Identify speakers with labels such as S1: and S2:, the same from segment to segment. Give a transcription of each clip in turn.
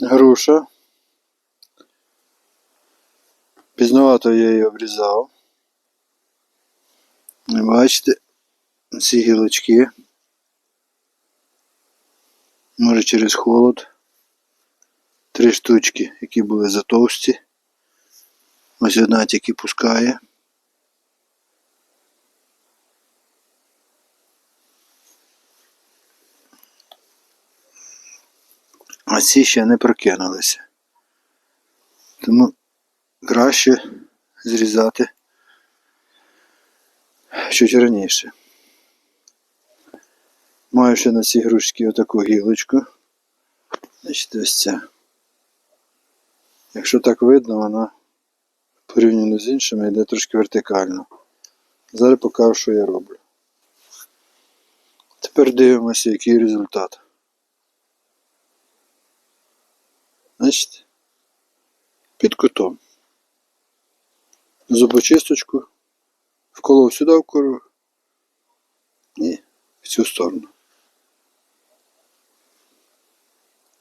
S1: груша. Пізновато я її обрізав. Бачите, ці гілочки. Може через холод. Три штучки, які були затовсті. Ось одна тільки пускає. А ці ще не прокинулися. Тому краще зрізати чуть раніше. Маю ще на цій грушці отаку гілочку. Значить, ось ця. Якщо так видно, вона порівняно з іншими йде трошки вертикально. Зараз покажу, що я роблю. Тепер дивимося, який результат. Значить, під кутом. Зубочисточку вколов сюди в кору і в цю сторону.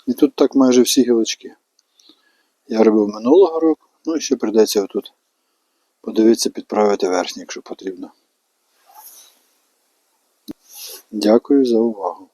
S1: І тут так майже всі гілочки. Я робив минулого року, ну і ще прийдеться отут подивитися, підправити верхній, якщо потрібно. Дякую за увагу.